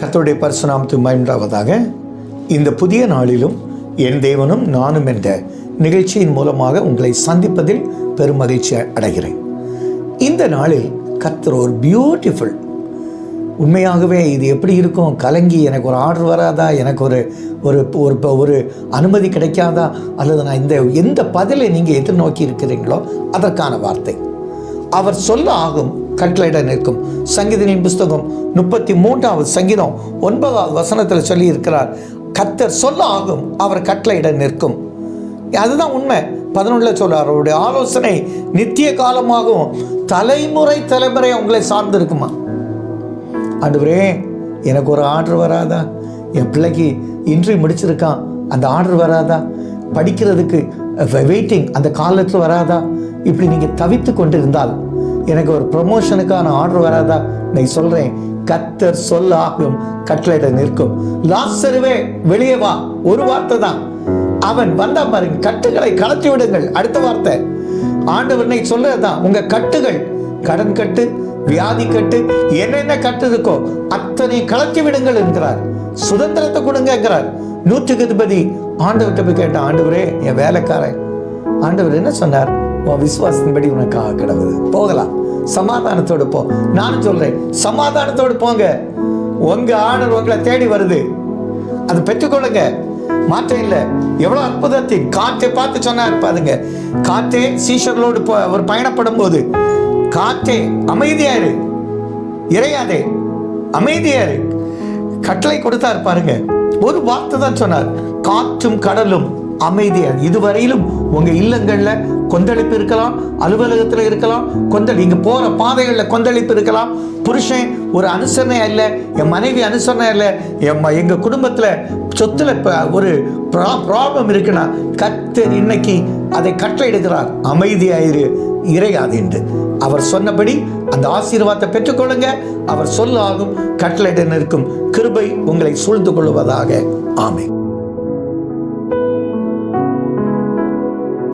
கத்தோடைய பரிசுநாமத்து மயண்டாவதாக இந்த புதிய நாளிலும் என் தேவனும் நானும் என்ற நிகழ்ச்சியின் மூலமாக உங்களை சந்திப்பதில் பெரும் மகிழ்ச்சி அடைகிறேன். இந்த நாளில் கத்தர் ஒரு பியூட்டிஃபுல் உண்மையாகவே இது எப்படி இருக்கும்? கலங்கி எனக்கு ஒரு ஆர்டர் வராதா? எனக்கு ஒரு ஒரு ஒரு ஒரு அனுமதி கிடைக்காதா? அல்லது நான் இந்த எந்த பதிலை நீங்கள் எதிர்நோக்கி இருக்கிறீங்களோ அதற்கான வார்த்தை. அவர் சொல்ல ஆகும் கட்டளையிட நிற்கும். சங்கீதங்களின் புஸ்தகம் முப்பத்தி மூன்றாவது சங்கீதம் ஒன்பதாவது வசனத்தில் சொல்லி இருக்கிறார் கத்தர் சொல்ல ஆகும் அவர் கட்டளையிட நிற்கும். அதுதான் உண்மை. பதினொன்றில் சொல்றார் அவருடைய ஆலோசனை நித்திய காலமாகவும் தலைமுறை தலைமுறை உங்களை சார்ந்து இருக்குமா ஆண்டுவரே எனக்கு ஒரு ஆர்டர் வராதா? என் பிள்ளைக்கு இன்ட்ரி முடிச்சிருக்கான் அந்த ஆர்டர் வராதா? படிக்கிறதுக்கு வெயிட்டிங் அந்த காலத்தில் வராதா? இப்படி நீங்கள் தவித்து கொண்டு இருந்தால் எனக்கு ஒரு ப்ரொமோஷனுக்கான ஆர்டர் வராதா? நீ சொல்கிறேன் கத்தர் சொல்ல ஆகும் கட்டளையிட நிற்கும். லாஸ்டருவே வெளியே வா. ஒரு வார்த்தை தான். அவன் வந்தா பாருங்க கட்டுகளை கலத்தி விடுங்கள். அடுத்த வார்த்தை. ஆண்டவர் நீ சொல்றதுதான் உங்க கட்டுகள் கடன் கட்டு வியாதி கட்டு என்னென்ன கட்டு இருக்கோ அத்தனை கலத்தி விடுங்கள் என்கிறார். சுதந்திரத்தை கொடுங்கிறார் நூற்றுக்கு அதிபதி ஆண்டவர்கிட்ட போய் கேட்ட ஆண்டவரே என் வேலைக்காரன். ஆண்டவர் என்ன சொன்னார்? உன் விசுவாசத்தின்படி உனக்காக கிடவுது போகலாம். சமாதானத்தோடு போ. நானும் சொல்றேன் சமாதானத்தோடு போங்க. உங்க ஆண்டவர் உங்களை தேடி வருது. அது பெற்றுக்கொள்ளுங்க. மாற்றம் இல்லை. எவ்வளோ அற்புதத்தை காற்றை பார்த்து சொன்னார் பாருங்க. காற்றே சீஷர்களோடு போ அவர் பயணப்படும் போது காற்றே அமைதியாரு இறையாதே அமைதியாரு கட்டளை கொடுத்தார் பாருங்க. ஒரு வார்த்தை தான் சொன்னார். காற்றும் கடலும் அமைதியாக. இதுவரையிலும் உங்க இல்லங்கள்ல கொந்தளிப்பு இருக்கலாம் அலுவலகத்தில் இருக்கலாம் கொந்தளி இங்கே போற பாதைகளில் கொந்தளிப்பு இருக்கலாம். புருஷன் ஒரு அனுசரணை இல்லை என் மனைவி அனுசரணை இல்லை என் எங்கள் எங்க குடும்பத்துல சொத்துல ஒரு ப்ரா ப்ராப்ளம் இருக்குன்னா கத்தர் இன்னைக்கு அதை கட்டளையிடுகிறார். அமைதியாயிரு இறையாது என்று. அவர் சொன்னபடி அந்த ஆசீர்வாதத்தை பெற்றுக்கொள்ளுங்க. அவர் சொல்லாகும் கட்டளையிட நிற்கும் கிருபை உங்களை சூழ்ந்து கொள்வதாக ஆமை